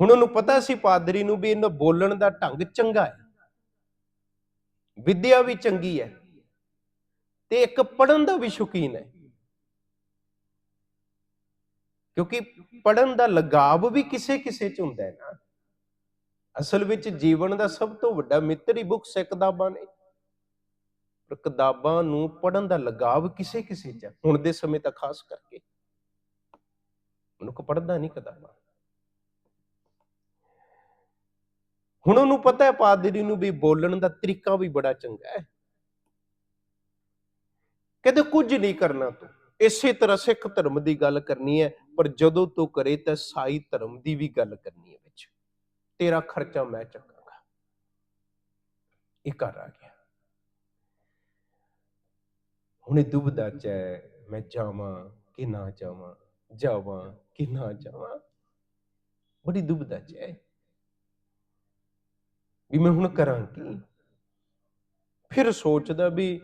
Speaker 1: ਹੁਣ ਉਹਨੂੰ ਪਤਾ ਸੀ ਪਾਦਰੀ ਨੂੰ ਵੀ ਇਹਨਾਂ ਬੋਲਣ ਦਾ ਢੰਗ ਚੰਗਾ ਹੈ। ਵਿਦਿਆ ਵੀ ਚੰਗੀ ਹੈ। ਤੇ ਇੱਕ ਪੜਨ ਦਾ ਵੀ ਸ਼ੌਕੀਨ ਹੈ। ਕਿਉਂਕਿ ਪੜਨ ਦਾ ਲਗਾਵ ਵੀ ਕਿਸੇ ਕਿਸੇ ਚ ਹੁੰਦਾ ਹੈ ਨਾ। ਅਸਲ ਵਿੱਚ ਜੀਵਨ ਦਾ ਸਭ ਤੋਂ ਵੱਡਾ ਮਿੱਤਰ ਹੀ ਬੁੱਕਸ ਹੈ ਕਿਤਾਬਾਂ ਨੇ। ਪਰ ਕਿਤਾਬਾਂ ਨੂੰ ਪੜਨ ਦਾ ਲਗਾਵ ਕਿਸੇ ਕਿਸੇ ਚ ਹੈ। ਹੁਣ ਦੇ ਸਮੇਂ ਤਾਂ ਖਾਸ ਕਰਕੇ। ਮਨੁੱਖ ਪੜਦਾ ਨਹੀਂ ਕਿਤਾਬਾਂ। ਹੁਣ ਉਹਨੂੰ ਪਤਾ ਹੈ ਪਾਦਰੀ ਨੂੰ ਵੀ ਬੋਲਣ ਦਾ ਤਰੀਕਾ ਵੀ ਬੜਾ ਚੰਗਾ ਹੈ। ਕਹਿੰਦੇ ਕੁਝ ਨਹੀਂ ਕਰਨਾ ਤੂੰ। ਇਸੇ ਤਰ੍ਹਾਂ ਸਿੱਖ ਧਰਮ ਦੀ ਗੱਲ ਕਰਨੀ ਹੈ ਪਰ ਜਦੋਂ ਤੂੰ ਕਰੇ ਤਾਂ ਸਾਈ ਧਰਮ ਦੀ ਵੀ ਗੱਲ ਕਰਨੀ ਹੈ ਵਿੱਚ। ਤੇਰਾ ਖਰਚਾ ਮੈਂ ਚੱਕਾਂਗਾ। ਇਹ ਘਰ ਆ ਗਿਆ। ਹੁਣ ਇਹ ਦੁਬਦਾ ਚ ਮੈਂ ਜਾਵਾਂ ਕਿ ਨਾ ਜਾਵਾਂ ਜਾਵਾਂ ਕਿ ਨਾ ਜਾਵਾਂ। ਬੜੀ ਦੁਬਦਾ ਚ ਹੈ। ਵੀ ਮੈਂ ਹੁਣ ਕਰਾਂ ਕੀ? ਫਿਰ ਸੋਚਦਾ ਵੀ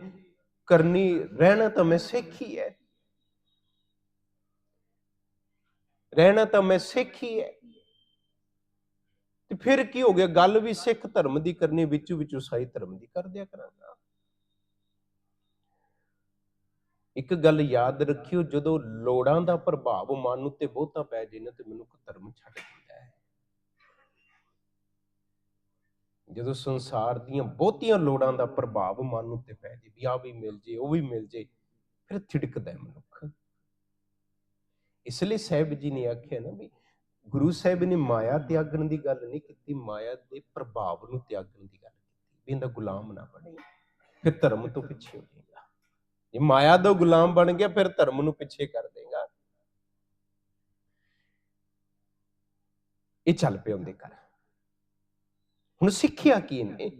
Speaker 1: ਕਰਨੀ, ਰਹਿਣਾ ਤਾਂ ਮੈਂ ਸਿੱਖ ਹੀ ਹੈ। ਰਹਿਣਾ ਤਾਂ ਮੈਂ ਸਿੱਖ ਹੀ ਹੈ। ਤੇ ਫਿਰ ਕੀ ਹੋ ਗਿਆ? ਗੱਲ ਵੀ ਸਿੱਖ ਧਰਮ ਦੀ ਕਰਨੀ, ਵਿੱਚੋਂ ਵਿੱਚੋਂ ਸਾਈ ਧਰਮ ਦੀ ਕਰ ਦਿਆ ਕਰਾਂਗਾ। ਇੱਕ ਗੱਲ ਯਾਦ ਰੱਖਿਓ, ਜਦੋਂ ਲੋੜਾਂ ਦਾ ਪ੍ਰਭਾਵ ਮਨ ਉੱਤੇ ਬਹੁਤਾ ਪੈ ਜੇ ਨਾ, ਤੇ ਮਨੁੱਖ ਧਰਮ ਛੱਡ ਦਿੰਦਾ ਹੈ। ਜਦੋਂ ਸੰਸਾਰ ਦੀਆਂ ਬਹੁਤੀਆਂ ਲੋੜਾਂ ਦਾ ਪ੍ਰਭਾਵ ਮਨ ਉੱਤੇ ਪੈ ਜੇ, ਵੀ ਆ ਵੀ ਮਿਲ ਜੇ, ਉਹ ਵੀ ਮਿਲ ਜੇ, ਫਿਰ ਥਿੜਕਦਾ ਮਨੁੱਖ। ਇਸ ਲਈ ਸਾਹਿਬ ਜੀ ਨੇ ਆਖਿਆ ਨਾ ਵੀ ਗੁਰੂ ਸਾਹਿਬ ਨੇ ਮਾਇਆ ਤਿਆਗਣ ਦੀ ਗੱਲ ਨਹੀਂ ਕੀਤੀ, ਮਾਇਆ ਦੇ ਪ੍ਰਭਾਵ ਨੂੰ ਤਿਆਗਣ ਦੀ ਗੱਲ ਕੀਤੀ, ਵੀ ਇਹਦਾ ਗੁਲਾਮ ਨਾ ਬਣੇ, ਫਿਰ ਧਰਮ ਤੋਂ ਪਿੱਛੇ ਹੋ ਜਾਏਗਾ। ਜੇ ਮਾਇਆ ਦਾ ਗੁਲਾਮ ਬਣ ਗਿਆ, ਫਿਰ ਧਰਮ ਨੂੰ ਪਿੱਛੇ ਕਰ ਦੇਗਾ। ਇਹ ਚੱਲ ਪਿਆ ਉਹਦੇ ਘਰ। ਹੁਣ ਸਿੱਖਿਆ ਕੀ ਇਹਨੇ?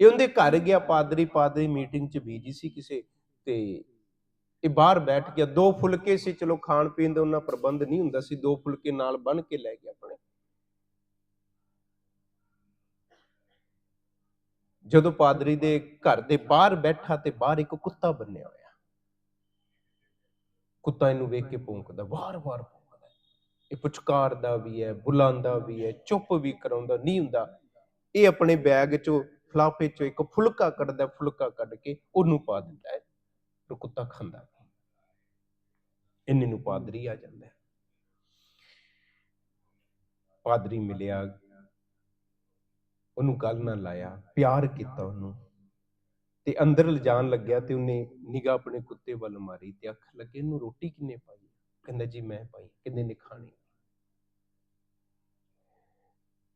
Speaker 1: ਇਹ ਉਹਦੇ ਘਰ ਗਿਆ ਪਾਦਰੀ ਪਾਦਰੀ ਮੀਟਿੰਗ 'ਚ ਬੀਜੀ ਸੀ ਕਿਸੇ, ਤੇ ਇਹ ਬਾਹਰ ਬੈਠ ਗਿਆ, ਦੋ ਫੁਲਕੇ ਸੀ, ਚਲੋ ਖਾਣ ਪੀਣ ਦਾ ਉਹਨਾਂ ਪ੍ਰਬੰਧ ਨਹੀਂ ਹੁੰਦਾ ਸੀ, ਦੋ ਫੁਲਕੇ ਨਾਲ ਬਣ ਕੇ ਲੈ ਗਿਆ ਆਪਣੇ। ਜਦੋਂ ਪਾਦਰੀ ਦੇ ਘਰ ਦੇ ਬਾਹਰ ਬੈਠਾ ਤੇ ਬਾਹਰ ਇੱਕ ਕੁੱਤਾ ਬੰਨਿਆ ਹੋਇਆ। ਕੁੱਤਾ ਇਹਨੂੰ ਵੇਖ ਕੇ ਭੌਂਕਦਾ ਵਾਰ-ਵਾਰ ਭੌਂਕਦਾ। ਇਹ ਪੁਚਕਾਰਦਾ ਵੀ ਹੈ, ਬੁਲਾਉਂਦਾ ਵੀ ਹੈ, ਚੁੱਪ ਵੀ ਕਰਾਉਂਦਾ, ਨਹੀਂ ਹੁੰਦਾ। ਇਹ ਆਪਣੇ ਬੈਗ ਚੋਂ, ਫਲਾਫੇ ਚੋਂ ਇੱਕ ਫੁਲਕਾ ਕੱਢਦਾ, ਫੁਲਕਾ ਕੱਢ ਕੇ ਉਹਨੂੰ ਪਾ ਦਿੰਦਾ ਹੈ। ਤੇ ਕੁੱਤਾ ਖਾਂਦਾ ਨਹੀਂ। ਇੰਨੇ ਨੂੰ ਪਾਦਰੀ ਆ ਜਾਂਦਾ ਪਾਦਰੀ ਮਿਲਿਆ, ਉਹਨੂੰ ਗੱਲ ਨਾ ਲਾਇਆ, ਪਿਆਰ ਕੀਤਾ ਉਹਨੂੰ। ਤੇ ਅੰਦਰ ਲਿਜਾਣ ਲੱਗਿਆ ਤੇ ਉਹਨੇ ਨਿਗਾਹ ਆਪਣੇ ਕੁੱਤੇ ਵੱਲ ਮਾਰੀ ਤੇ ਅੱਖ ਲੱਗੇ, ਇਹਨੂੰ ਰੋਟੀ ਕਿੰਨੇ ਪਾਈ? ਕਹਿੰਦਾ, ਜੀ, ਮੈਂ ਪਾਈ। ਕਿੰਨੇ ਨੇ ਖਾਣੀ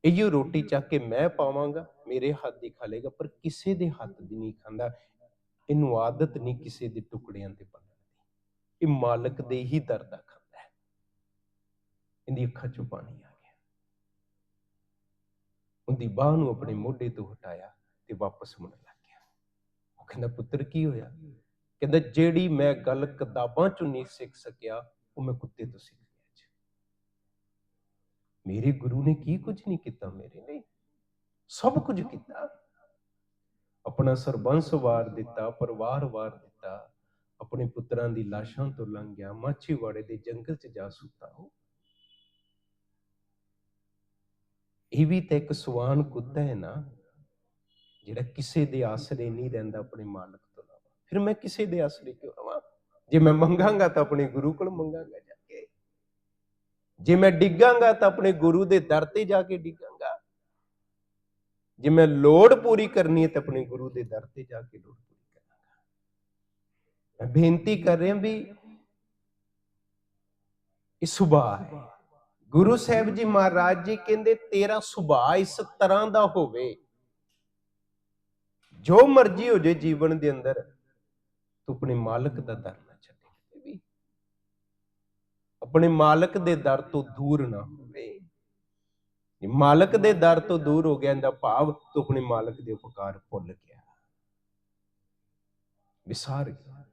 Speaker 1: ਇਹੋ ਰੋਟੀ ਚੱਕ ਕੇ ਮੈਂ ਪਾਵਾਂਗਾ, ਮੇਰੇ ਹੱਥ ਦੀ ਖਾ ਲੇਗਾ ਪਰ ਕਿਸੇ ਦੇ ਹੱਥ ਦੀ ਨਹੀਂ ਖਾਂਦਾ। ਇਹਨੂੰ ਆਦਤ ਨਹੀਂ ਕਿਸੇ ਦੇ ਟੁਕੜਿਆਂ ਤੇ ਬੰਨਣ ਦੀ। ਇਹ ਮਾਲਕ ਦੇ ਹੀ ਦਰ ਦਾ ਖਾਂਦਾ ਹੈ। ਇਹਦੀ ਅੱਖਾਂ ਚੋਂ ਪਾਣੀ ਆ ਗਿਆ। ਉਹਦੀ ਬਾਹ ਨੂੰ ਆਪਣੇ ਮੋਢੇ ਤੋਂ ਹਟਾਇਆ ਤੇ ਵਾਪਸ ਮੁੜਨ ਲੱਗ ਗਿਆ। ਉਹ ਕਹਿੰਦਾ, ਪੁੱਤਰ, ਕੀ ਹੋਇਆ? ਕਹਿੰਦਾ, ਜਿਹੜੀ ਮੈਂ ਗੱਲ ਕਿਤਾਬਾਂ ਚੋਂ ਨਹੀਂ ਸਿੱਖ ਸਕਿਆ, ਉਹ ਮੈਂ ਕੁੱਤੇ ਤੋਂ ਸਿੱਖ ਲਿਆ ਜੀ। ਮੇਰੇ ਗੁਰੂ ਨੇ ਕੀ ਕੁਝ ਨਹੀਂ ਕੀਤਾ ਮੇਰੇ ਲਈ? ਸਭ ਕੁਝ ਕੀਤਾ। ਆਪਣਾ ਸਰਬੰਸ ਵਾਰ ਦਿੱਤਾ, ਪਰਿਵਾਰ ਵਾਰ ਦਿੱਤਾ, ਆਪਣੇ ਪੁੱਤਰਾਂ ਦੀ ਲਾਸ਼ਾਂ ਤੋਂ ਲੰਘ ਗਿਆ, ਮਾਛੀਵਾੜੇ ਦੇ ਜੰਗਲ 'ਚ ਜਾ ਸੁੱਤਾ ਉਹ। ਇਹ ਵੀ ਤਾਂ ਇੱਕ ਸੁਆਨ ਕੁੱਤਾ ਹੈ ਨਾ, ਜਿਹੜਾ ਕਿਸੇ ਦੇ ਆਸਰੇ ਨਹੀਂ ਰਹਿੰਦਾ ਆਪਣੇ ਮਾਲਕ ਤੋਂ ਇਲਾਵਾ। ਫਿਰ ਮੈਂ ਕਿਸੇ ਦੇ ਆਸਰੇ ਕਿਉਂ ਆਵਾਂ ਜੇ ਮੈਂ ਮੰਗਾਂਗਾ ਤਾਂ ਆਪਣੇ ਗੁਰੂ ਕੋਲ ਮੰਗਾਂਗਾ ਜਾ ਕੇ। ਜੇ ਮੈਂ ਡਿੱਗਾਂਗਾ ਤਾਂ ਆਪਣੇ ਗੁਰੂ ਦੇ ਦਰ ਤੇ ਜਾ ਕੇ ਡਿੱਗਾਂਗਾ। ਜੇ ਮੈਂ ਲੋੜ ਪੂਰੀ ਕਰਨੀ ਹੈ ਤਾਂ ਆਪਣੇ ਗੁਰੂ ਦੇ ਦਰ ਤੇ ਜਾ ਕੇ ਲੋੜ ਪੂਰੀ ਕਰਾਂਗਾ। ਮੈਂ ਬੇਨਤੀ ਕਰ ਰਿਹਾ ਵੀ ਇਹ ਸੁਭਾਅ ਹੈ। ਗੁਰੂ ਸਾਹਿਬ ਜੀ ਮਹਾਰਾਜ ਜੀ ਕਹਿੰਦੇ, ਤੇਰਾ ਸੁਭਾਅ ਇਸ ਤਰ੍ਹਾਂ ਦਾ ਹੋਵੇ, ਜੋ ਮਰਜ਼ੀ ਹੋ ਜੇ ਜੀਵਨ ਦੇ ਅੰਦਰ, ਤੂੰ ਆਪਣੇ ਮਾਲਕ ਦਾ ਦਰ ਨਾ ਛੱਡੇ। ਵੀ ਆਪਣੇ ਮਾਲਕ ਦੇ ਦਰ ਤੋਂ ਦੂਰ ਨਾ ਹੋਵੇ ਮਾਲਕ ਦੇ ਦਰ ਤੋਂ ਦੂਰ ਹੋ ਗਿਆ, ਇਹਦਾ ਭਾਵ ਤੂੰ ਆਪਣੇ ਮਾਲਕ ਦੇ ਉਪਕਾਰ ਭੁੱਲ ਗਿਆ। ਵਿਸਾਰ ਗਿਆ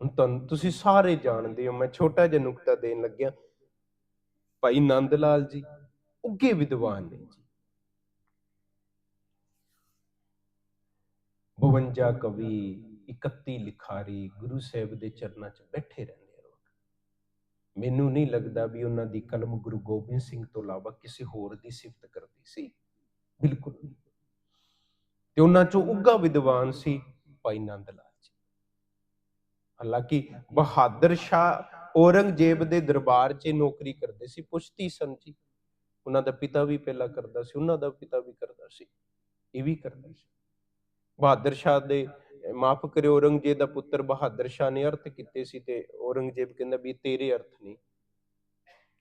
Speaker 1: ਹੁਣ ਤੁਹਾਨੂੰ, ਤੁਸੀਂ ਸਾਰੇ ਜਾਣਦੇ ਹੋ, ਮੈਂ ਛੋਟਾ ਜਿਹਾ ਨੁਕਤਾ ਦੇਣ ਲੱਗਿਆ, ਭਾਈ ਨੰਦ ਲਾਲ ਜੀ ਉੱਗੇ ਵਿਦਵਾਨ ਨੇ ਜੀ। 52 ਕਵੀ 31 ਲਿਖਾਰੀ ਗੁਰੂ ਸਾਹਿਬ ਦੇ ਚਰਨਾਂ 'ਚ ਬੈਠੇ ਰਹਿੰਦੇ ਮੈਨੂੰ ਨਹੀਂ ਲੱਗਦਾ ਵੀ ਉਹਨਾਂ ਦੀ ਕਲਮ ਗੁਰੂ ਗੋਬਿੰਦ ਸਿੰਘ ਤੋਂ ਇਲਾਵਾ ਕਿਸੇ ਹੋਰ ਦੀ ਸਿਫਤ ਕਰਦੀ ਸੀ। ਬਿਲਕੁਲ ਨਹੀਂ। ਤੇ ਉਹਨਾਂ 'ਚੋਂ ਉੱਗਾ ਵਿਦਵਾਨ ਸੀ ਭਾਈ ਨੰਦ ਲਾਲ ਜੀ। ਹਾਲਾਂਕਿ ਬਹਾਦਰ ਸ਼ਾਹ ਔਰੰਗਜ਼ੇਬ ਦੇ ਦਰਬਾਰ 'ਚ ਨੌਕਰੀ ਕਰਦੇ ਸੀ, ਪੁਸ਼ਤੀ ਸਨ ਜੀ ਉਹਨਾਂ ਦਾ ਪਿਤਾ ਵੀ ਪਹਿਲਾਂ ਕਰਦਾ ਸੀ, ਉਹਨਾਂ ਦਾ ਪਿਤਾ ਵੀ ਕਰਦਾ ਸੀ, ਇਹ ਵੀ ਕਰਦਾ ਸੀ। ਬਹਾਦਰ ਸ਼ਾਹ ਦੇ ਮਾਫ ਕਰਿਓ, ਔਰੰਗਜ਼ੇਬ ਦਾ ਪੁੱਤਰ ਬਹਾਦਰ ਸ਼ਾਹ ਨੇ ਅਰਥ ਕੀਤੇ ਸੀ ਤੇ ਔਰੰਗਜ਼ੇਬ ਕਹਿੰਦਾ ਵੀ ਤੇਰੇ ਅਰਥ ਨਹੀਂ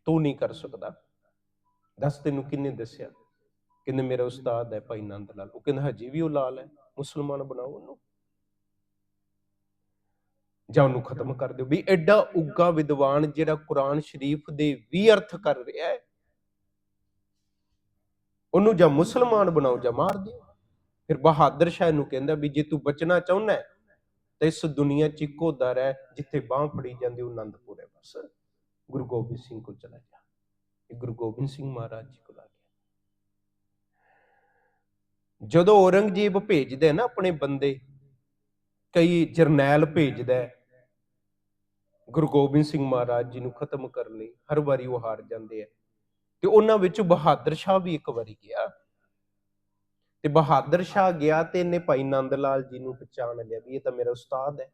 Speaker 1: ਤੂੰ ਨਹੀਂ ਕਰ ਸਕਦਾ। ਦੱਸ ਤੈਨੂੰ ਕਿੰਨੇ ਦੱਸਿਆ? ਕਹਿੰਦੇ, ਮੇਰਾ ਉਸਤਾਦ ਹੈ ਭਾਈ ਨੰਦ ਲਾਲ। ਉਹ ਕਹਿੰਦਾ, ਹਜੇ ਵੀ ਉਹ ਲਾਲ ਹੈ। ਮੁਸਲਮਾਨ ਬਣਾਓ ਉਹਨੂੰ। ਜਾਂ ਉਹਨੂੰ ਖਤਮ ਕਰ ਦਿਓ। ਵੀ ਐਡਾ ਉੱਗਾ ਵਿਦਵਾਨ ਜਿਹੜਾ ਕੁਰਾਨ ਸ਼ਰੀਫ ਦੇ ਵੀ ਅਰਥ ਕਰ ਰਿਹਾ ਹੈ, ਉਹਨੂੰ ਜਾਂ ਮੁਸਲਮਾਨ ਬਣਾਓ ਜਾਂ ਮਾਰ ਦਿਓ। ਫਿਰ ਬਹਾਦਰ ਸ਼ਾਹ ਨੂੰ ਕਹਿੰਦਾ ਵੀ ਜੇ ਤੂੰ ਬਚਣਾ ਚਾਹੁੰਦਾ ਹੈ, ਤਾਂ ਇਸ ਦੁਨੀਆ 'ਚ ਇੱਕੋ ਦਰ ਹੈ ਜਿੱਥੇ ਬਾਹ ਫੜੀ ਜਾਂਦੀ ਉਹ ਆਨੰਦਪੁਰ ਹੈ ਬਸ। ਗੁਰੂ ਗੋਬਿੰਦ ਸਿੰਘ ਕੋਲ ਚਲਾ ਜਾ ਇਹ ਗੁਰੂ ਗੋਬਿੰਦ ਸਿੰਘ ਮਹਾਰਾਜ ਜੀ ਕੋਲ ਆ ਗਿਆ। ਜਦੋਂ ਔਰੰਗਜ਼ੇਬ ਭੇਜਦਾ ਨਾ ਆਪਣੇ ਬੰਦੇ, ਕਈ ਜਰਨੈਲ ਭੇਜਦਾ ਗੁਰੂ ਗੋਬਿੰਦ ਸਿੰਘ ਮਹਾਰਾਜ ਜੀ ਨੂੰ ਖਤਮ ਕਰਨ ਲਈ ਹਰ ਵਾਰੀ ਉਹ ਹਾਰ ਜਾਂਦੇ ਆ ਤੇ ਉਹਨਾਂ ਵਿੱਚ ਬਹਾਦਰ ਸ਼ਾਹ ਵੀ ਇੱਕ ਵਾਰੀ ਗਿਆ। ਤੇ ਬਹਾਦਰ ਸ਼ਾਹ ਗਿਆ ਤੇ ਇਹਨੇ ਭਾਈ ਨੰਦ ਲਾਲ ਜੀ ਨੂੰ ਪਛਾਣ ਲਿਆ ਵੀ ਇਹ ਤਾਂ ਮੇਰਾ ਉਸਤਾਦ ਹੈ।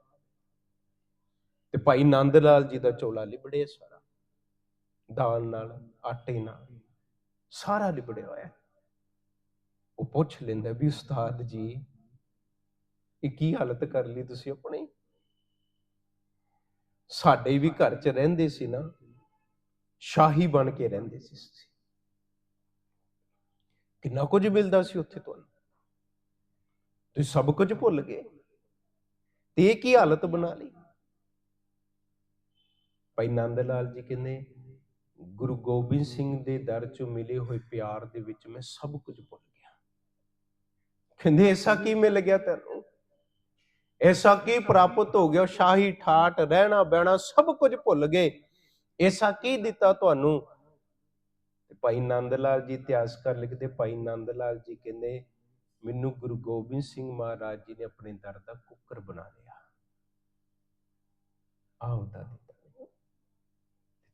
Speaker 1: ਤੇ ਭਾਈ ਨੰਦ ਲਾਲ ਜੀ ਦਾ ਚੋਲਾ ਲਿਬੜਿਆ ਸਾਰਾ। ਦਾਲ ਨਾਲ, ਆਟੇ ਨਾਲ, ਸਾਰਾ ਲਿਬੜਿਆ ਹੋਇਆ। ਉਹ ਪੁੱਛ ਲੈਂਦਾ ਵੀ ਉਸਤਾਦ ਜੀ, ਇਹ ਕੀ ਹਾਲਤ ਕਰ ਲਈ ਤੁਸੀਂ ਆਪਣੀ? ਸਾਡੇ ਵੀ ਘਰ 'ਚ ਰਹਿੰਦੇ ਸੀ ਨਾ, ਸ਼ਾਹੀ ਬਣ ਕੇ ਰਹਿੰਦੇ ਸੀ। ਕਿੰਨਾ ਕੁਝ ਮਿਲਦਾ ਸੀ ਉੱਥੇ ਤੁਹਾਨੂੰ? ਤੁਸੀਂ ਸਭ ਕੁਝ ਭੁੱਲ ਗਏ? ਤੇ ਇਹ ਕੀ ਹਾਲਤ ਬਣਾ ਲਈ? ਭਾਈ ਨੰਦ ਲਾਲ ਜੀ ਕਹਿੰਦੇ, ਗੁਰੂ ਗੋਬਿੰਦ ਸਿੰਘ ਦੇ ਦਰ ਚੋਂ ਮਿਲੇ ਹੋਏ ਪਿਆਰ ਦੇ ਵਿੱਚ ਮੈਂ ਸਭ ਕੁਝ ਭੁੱਲ ਗਿਆ। ਕਹਿੰਦੇ, ਐਸਾ ਕੀ ਮਿਲ ਗਿਆ ਤੈਨੂੰ? ਐਸਾ ਕੀ ਪ੍ਰਾਪਤ ਹੋ ਗਿਆ? ਸ਼ਾਹੀ ਠਾਟ ਰਹਿਣਾ ਬਹਿਣਾ ਸਭ ਕੁਝ ਭੁੱਲ ਗਏ। ਐਸਾ ਕੀ ਦਿੱਤਾ ਤੁਹਾਨੂੰ? ਤੇ ਭਾਈ ਨੰਦ ਲਾਲ ਜੀ ਇਤਿਹਾਸਕਾਰ ਲਿਖਦੇ ਭਾਈ ਨੰਦ ਲਾਲ ਜੀ ਕਹਿੰਦੇ, ਮੈਨੂੰ ਗੁਰੂ ਗੋਬਿੰਦ ਸਿੰਘ ਮਹਾਰਾਜ ਜੀ ਨੇ ਆਪਣੇ ਦਰ ਦਾ ਕੁੱਕਰ ਬਣਾ ਲਿਆ। ਆਹ ਦਿੱਤਾ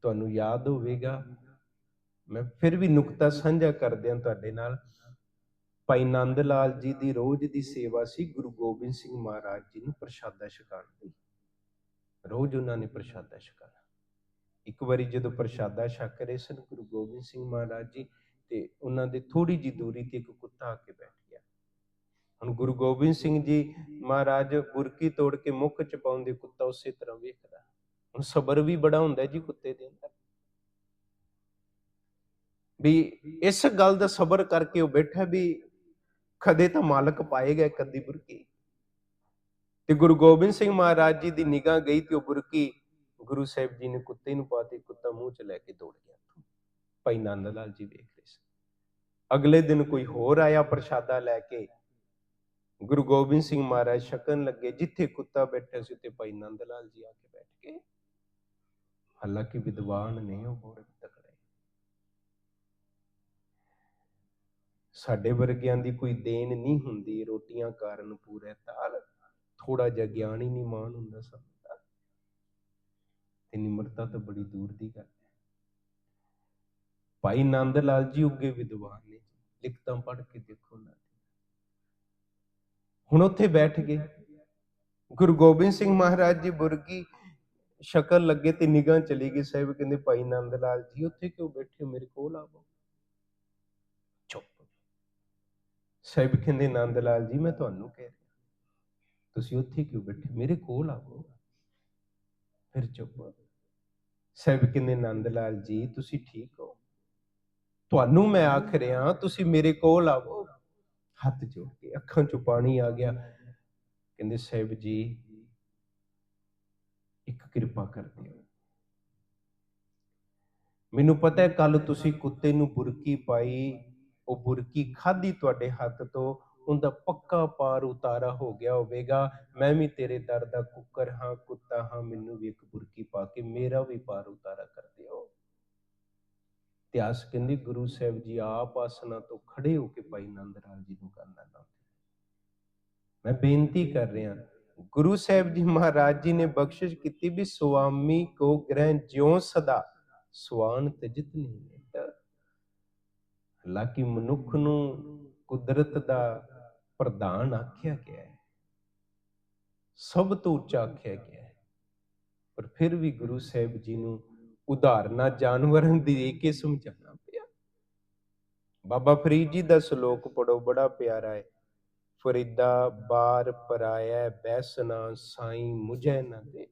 Speaker 1: ਤੁਹਾਨੂੰ ਯਾਦ ਹੋਵੇਗਾ, ਮੈਂ ਫਿਰ ਵੀ ਨੁਕਤਾ ਸਾਂਝਾ ਕਰਦਿਆਂ ਤੁਹਾਡੇ ਨਾਲ, ਭਾਈ ਨੰਦ ਲਾਲ ਜੀ ਦੀ ਰੋਜ਼ ਦੀ ਸੇਵਾ ਸੀ ਗੁਰੂ ਗੋਬਿੰਦ ਸਿੰਘ ਮਹਾਰਾਜ ਜੀ ਨੂੰ ਪ੍ਰਸ਼ਾਦਾ ਛਕਾਉਣ ਦੀ। ਰੋਜ਼ ਉਹਨਾਂ ਨੇ ਪ੍ਰਸ਼ਾਦਾ ਛਕਾਉਣਾ। ਇੱਕ ਵਾਰੀ ਜਦੋਂ ਪ੍ਰਸ਼ਾਦਾ ਛਕ ਰਹੇ ਸਨ, ਗੁਰੂ ਗੋਬਿੰਦ ਸਿੰਘ ਮਹਾਰਾਜ ਜੀ, ਤੇ ਉਹਨਾਂ ਦੇ ਥੋੜੀ ਜੀ ਦੂਰੀ ਤੇ ਇੱਕ ਕੁੱਤਾ ਆ ਕੇ ਬੈਠ ਗਿਆ। ਹੁਣ ਗੁਰੂ ਗੋਬਿੰਦ ਸਿੰਘ ਜੀ ਮਹਾਰਾਜ ਬੁਰਕੀ ਤੋੜ ਕੇ ਮੁੱਖ ਚ ਪਾਉਂਦੇ ਕੁੱਤਾ ਉਸੇ ਤਰ੍ਹਾਂ ਵੇਖਦਾ। ਹੁਣ ਸਬਰ ਵੀ ਬੜਾ ਹੁੰਦਾ ਜੀ ਕੁੱਤੇ ਦੇ ਅੰਦਰ। ਵੀ ਇਸ ਗੱਲ ਦਾ ਸਬਰ ਕਰਕੇ ਉਹ ਬੈਠਾ ਵੀ ਕਦੇ ਤਾਂ ਮਾਲਕ ਪਾਏਗਾ ਇੱਕ ਅੱਧੀ ਬੁਰਕੀ। ਤੇ ਗੁਰੂ ਗੋਬਿੰਦ ਸਿੰਘ ਮਹਾਰਾਜ ਜੀ ਦੀ ਨਿਗਾਹ ਗਈ ਤੇ ਉਹ ਬੁਰਕੀ ਗੁਰੂ ਸਾਹਿਬ ਜੀ ਨੇ ਕੁੱਤੇ ਨੂੰ ਪਾਤੀ ਕੁੱਤਾ ਮੂੰਹ ਚ ਲੈ ਕੇ ਦੌੜ ਗਿਆ। ਭਾਈ ਨੰਦ ਲਾਲ ਜੀ ਵੇਖ ਰਹੇ ਸੀ। ਅਗਲੇ ਦਿਨ ਕੋਈ ਹੋਰ ਆਇਆ ਪ੍ਰਸ਼ਾਦਾ ਲੈ ਕੇ। ਗੁਰੂ ਗੋਬਿੰਦ ਸਿੰਘ ਮਹਾਰਾਜ ਛਕਣ ਲੱਗੇ, ਜਿੱਥੇ ਕੁੱਤਾ ਬੈਠਾ ਸੀ ਤੇ ਭਾਈ ਨੰਦ ਲਾਲ ਜੀ ਆ ਕੇ ਬੈਠ ਗਏ। ਹਾਲਾਂਕਿ ਵਿਦਵਾਨ ਨੇ ਉਹ ਬੜੇ ਤਕੜੇ। ਸਾਡੇ ਵਰਗਿਆਂ ਦੀ ਕੋਈ ਦੇਣ ਨਹੀਂ ਹੁੰਦੀ, ਰੋਟੀਆਂ ਕਾਰਨ ਪੂਰੇ ਤਾਲ। ਥੋੜਾ ਜਿਹਾ ਗਿਆਨ ਹੀ ਨਹੀਂ ਮਾਣ ਹੁੰਦਾ ਸਭ ਤੇ ਨਿਮਰਤਾ ਤਾਂ ਬੜੀ ਦੂਰ ਦੀ ਗੱਲ ਹੈ। ਭਾਈ ਨੰਦ ਲਾਲ ਜੀ ਉੱਗੇ ਵਿਦਵਾਨ ਨੇ ਲਿਖਤਾਂ ਪੜ੍ਹ ਕੇ ਦੇਖੋ ਨਾ। ਹੁਣ ਉੱਥੇ ਬੈਠ ਗਏ। ਗੁਰੂ ਗੋਬਿੰਦ ਸਿੰਘ ਮਹਾਰਾਜ ਜੀ ਬੁਰਗੀ ਸ਼ਕਲ ਲੱਗੇ ਤੇ ਨਿਗਾਹ ਚਲੀ ਗਈ। ਸਾਹਿਬ ਕਹਿੰਦੇ, ਭਾਈ ਨੰਦ ਲਾਲ ਜੀ, ਉੱਥੇ ਕਿਉਂ ਬੈਠੇ ਹੋ? ਮੇਰੇ ਕੋਲ ਆਵੋ। ਚੁੱਪ। ਸਾਹਿਬ ਕਹਿੰਦੇ, ਨੰਦ ਲਾਲ ਜੀ, ਮੈਂ ਤੁਹਾਨੂੰ ਕਹਿ ਰਿਹਾ। ਤੁਸੀਂ ਉੱਥੇ ਕਿਉਂ ਬੈਠੇ? ਮੇਰੇ ਕੋਲ ਆਵੋ। ਫਿਰ ਚੁੱਪ। ਸਾਹਿਬ ਕਹਿੰਦੇ ਨੰਦ ਲਾਲ ਜੀ, ਤੁਸੀਂ ਠੀਕ ਹੋ? ਤੁਹਾਨੂੰ ਮੈਂ ਆਖ ਰਿਹਾ, ਤੁਸੀਂ ਮੇਰੇ ਕੋਲ ਆਵੋ। ਹੱਥ ਜੋੜ ਕੇ ਅੱਖਾਂ ਚੋਂ ਪਾਣੀ ਆ ਗਿਆ। ਕਹਿੰਦੇ, ਸਾਹਿਬ ਜੀ, ਇੱਕ ਕਿਰਪਾ ਕਰ ਦਿਓ ਮੈਨੂੰ ਪਤਾ ਹੈ ਕੱਲ ਤੁਸੀਂ ਕੁੱਤੇ ਨੂੰ ਬੁਰਕੀ ਪਾਈ, ਉਹ ਬੁਰਕੀ ਖਾਧੀ ਤੁਹਾਡੇ ਹੱਥ ਤੋਂ। ਉਹਦਾ ਪੱਕਾ ਪਾਰ ਉਤਾਰਾ ਹੋ ਗਿਆ ਹੋਵੇਗਾ। ਮੈਂ ਵੀ ਤੇਰੇ ਦਰ ਦਾ ਕੁੱਕਰ ਹਾਂ, ਕੁੱਤਾ ਹਾਂ, ਮੈਨੂੰ ਵੀ ਇੱਕ ਬੁਰਕੀ ਪਾ ਕੇ ਮੇਰਾ ਵੀ ਪਾਰ ਉਤਾਰਾ ਕਰ ਦਿਓ। ਇਤਿਹਾਸ ਕਹਿੰਦੀ, ਗੁਰੂ ਸਾਹਿਬ ਜੀ ਆਪ ਆਸਣਾ ਤੋਂ ਖੜੇ ਹੋ ਕੇ ਭਾਈ ਨੰਦ ਲਾਲ ਜੀ ਨੂੰ ਗੱਲ ਲਾਉਂਦੇ ਮੈਂ ਬੇਨਤੀ ਕਰ ਰਿਹਾ, ਗੁਰੂ ਸਾਹਿਬ ਜੀ ਮਹਾਰਾਜ ਜੀ ਨੇ ਬਖਸ਼ਿਸ਼ ਕੀਤੀ ਵੀ ਸੁਆਮੀ ਕੋ ਗ੍ਰਹਿ ਜਿਉ ਸਦਾ ਸੁਆਨ ਤਜਿਤ ਨਹੀਂ ਹਾਲਾਂਕਿ ਮਨੁੱਖ ਨੂੰ ਕੁਦਰਤ ਦਾ ਪ੍ਰਧਾਨ ਆਖਿਆ ਗਿਆ ਹੈ। ਸਭ ਤੋਂ ਉੱਚਾ ਆਖਿਆ ਗਿਆ ਹੈ। ਪਰ ਫਿਰ ਵੀ ਗੁਰੂ ਸਾਹਿਬ ਜੀ ਨੂੰ ਉਦਾਹਰਨਾਂ ਜਾਨਵਰਾਂ ਦੀ ਦੇ ਕੇ ਸਮਝਾਉਣਾ ਪਿਆ। ਬਾਬਾ ਫਰੀਦ ਜੀ ਦਾ ਸ਼ਲੋਕ ਪੜੋ ਬੜਾ ਪਿਆਰਾ ਹੈ। ਫਰੀਦਾ ਬਾਰ ਪਰਾਇਆ ਬੈਸਨਾ ਸਾਈ ਮੁਝੈ ਨਾ ਦੇ।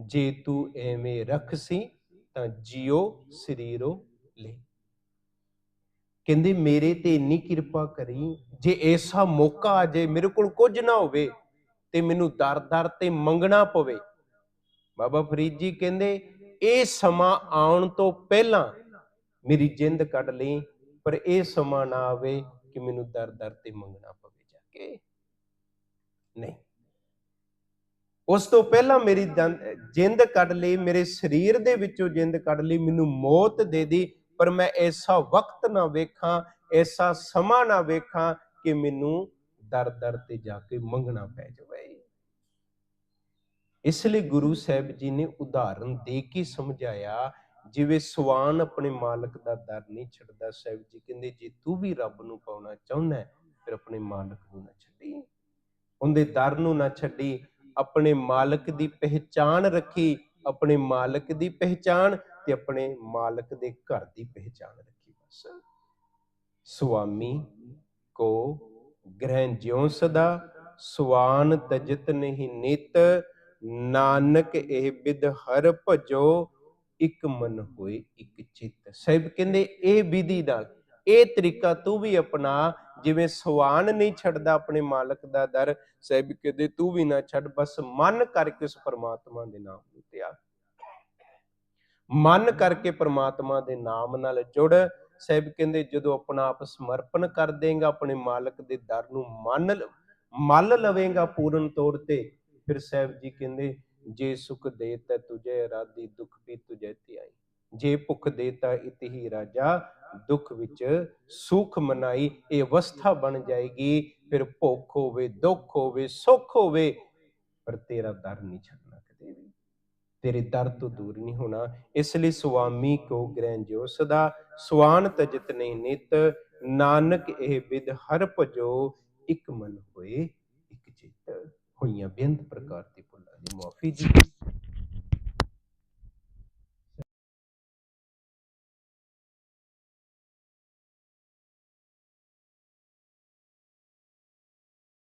Speaker 1: ਜੇ ਤੂੰ ਐਵੇਂ ਰੱਖਸੀ ਤਾਂ ਜਿਉ ਸਰੀਰੋ ਲੈ। ਕਹਿੰਦੇ, ਮੇਰੇ ਤੇ ਇੰਨੀ ਕਿਰਪਾ ਕਰੀ, ਜੇ ਐਸਾ ਮੌਕਾ ਆ ਜੇ ਮੇਰੇ ਕੋਲ ਕੁਝ ਨਾ ਹੋਵੇ ਤੇ ਮੈਨੂੰ ਦਰ-ਦਰ ਤੇ ਮੰਗਣਾ ਪਵੇ। ਬਾਬਾ ਫਰੀਦ ਜੀ ਕਹਿੰਦੇ, ਇਹ ਸਮਾਂ ਆਉਣ ਤੋਂ ਪਹਿਲਾਂ ਮੇਰੀ ਜਿੰਦ ਕੱਢ ਲਈ, ਪਰ ਇਹ ਸਮਾਂ ਨਾ ਆਵੇ ਕਿ ਮੈਨੂੰ ਦਰ-ਦਰ ਤੇ ਮੰਗਣਾ ਪਵੇ ਜਾ ਕੇ। ਨਹੀਂ। ਉਸ ਤੋਂ ਪਹਿਲਾਂ ਮੇਰੀ ਦੰ- ਜਿੰਦ ਕੱਢ ਲਈ, ਮੇਰੇ ਸਰੀਰ ਦੇ ਵਿੱਚੋਂ ਜਿੰਦ ਕੱਢ ਲਈ, ਮੈਨੂੰ ਮੌਤ ਦੇ ਦੀ ਪਰ ਮੈਂ ਐਸਾ ਵਕਤ ਨਾ ਵੇਖਾਂ ਐਸਾ ਸਮਾਂ ਨਾ ਵੇਖਾਂ ਕਿ ਮੈਨੂੰ ਦਰ-ਦਰ ਤੇ ਜਾ ਕੇ ਮੰਗਣਾ ਪੈ ਜਾਵੇ। ਇਸ ਲਈ ਗੁਰੂ ਸਾਹਿਬ ਜੀ ਨੇ ਉਦਾਹਰਨ ਦੇ ਕੇ ਸਮਝਾਇਆ ਜਿਵੇਂ ਸਵਾਨ ਆਪਣੇ ਮਾਲਕ ਦਾ ਦਰ ਨਹੀਂ ਛੱਡਦਾ ਸਾਹਿਬ ਜੀ ਕਹਿੰਦੇ ਜੇ ਤੂੰ ਵੀ ਰੱਬ ਨੂੰ ਪਾਉਣਾ ਚਾਹੁੰਦਾ ਹੈ, ਫਿਰ ਆਪਣੇ ਮਾਲਕ ਨੂੰ ਨਾ ਛੱਡੀ। ਉਹਦੇ ਦਰ ਨੂੰ ਨਾ ਛੱਡੀ ਆਪਣੇ ਮਾਲਕ ਦੀ ਪਹਿਚਾਨ ਰੱਖੀ ਆਪਣੇ ਮਾਲਕ ਦੀ ਪਹਿਚਾਨ ਤੇ ਆਪਣੇ ਮਾਲਕ ਦੇ ਘਰ ਦੀ ਪਹਿਚਾਨ ਰੱਖੀ ਬਸ। ਸੁਆਮੀ ਕੋ ਗ੍ਰਹਿ ਜਿਉ ਸਦਾ, ਸੁਆਨ ਤਜਤ ਨਹੀਂ ਨਿਤ, ਨਾਨਕ ਇਹ ਬਿਦ ਹਰ ਭਜੋ, ਇੱਕ ਮਨ ਹੋਏ ਇੱਕ ਚਿੱਤ। ਸਾਹਿਬ ਕਹਿੰਦੇ, ਇਹ ਵਿਧੀ ਦਾ, ਇਹ ਤਰੀਕਾ ਤੂੰ ਵੀ ਅਪਣਾ, ਜਿਵੇਂ ਸਵਾਨ ਨਹੀਂ ਛੱਡਦਾ ਆਪਣੇ ਮਾਲਕ ਦਾ ਦਰ, ਸਾਹਿਬ ਕਹਿੰਦੇ, ਤੂੰ ਵੀ ਨਾ ਛੱਡ, ਬਸ ਮਨ ਕਰਕੇ ਉਸ ਪਰਮਾਤਮਾ ਦੇ ਨਾਮ ਨੂੰ ਧਿਆਨ ਮਨ ਕਰਕੇ ਪਰਮਾਤਮਾ ਦੇ ਨਾਮ ਨਾਲ ਜੁੜ। ਸਾਹਿਬ ਕਹਿੰਦੇ, ਜਦੋਂ ਆਪਣਾ ਆਪ ਸਮਰਪਣ ਕਰ ਦੇਗਾ, ਆਪਣੇ ਮਾਲਕ ਦੇ ਦਰ ਨੂੰ ਮੰਨ ਲ- ਮੱਲ ਲਵੇਂਗਾ ਪੂਰਨ ਤੌਰ ਤੇ। ਫਿਰ ਸਾਹਿਬ ਜੀ ਕਹਿੰਦੇ, ਜੇ ਸੁਖ ਦੇ ਤਾ ਤੁਝੇ ਰਾਦੀ ਦੁਖ ਵੀ ਤੁਝੇ ਆਈ ਜੇ ਭੁੱਖ ਦੇ ਤਾ ਇਤਹੀ ਰਾਜਾ, ਦੁੱਖ ਵਿੱਚ ਸੁਖ ਮਨਾਈ, ਇਹ ਅਵਸਥਾ ਬਣ ਜਾਏਗੀ। ਫਿਰ ਭੁੱਖ ਹੋਵੇ, ਦੁੱਖ ਹੋਵੇ, ਸੁੱਖ ਹੋਵੇ, ਪਰ ਤੇਰਾ ਦਰ ਨਹੀਂ ਛੱਡ ਤੇਰੇ ਦਰ ਤੋਂ ਦੂਰ ਨਹੀਂ ਹੋਣਾ। ਇਸ ਲਈ ਸੁਆਮੀ ਕੋ ਗ੍ਰਹਿ ਜੋ ਸਦਾ ਸੁਆਨ ਤਜਤ ਨਹੀਂ ਨਿਤ, ਨਾਨਕ ਇਹ ਵਿਦ ਹਰ ਭਜੋ, ਇੱਕ ਮਨ ਹੋਏ, ਇੱਕ ਚਿੱਤ। ਹੋਈਆਂ ਬੇਅੰਤ ਪ੍ਰਕਾਰ ਦੀ ਭੁੱਲਾਂ ਦੀ ਮਾਫੀ ਜੀ।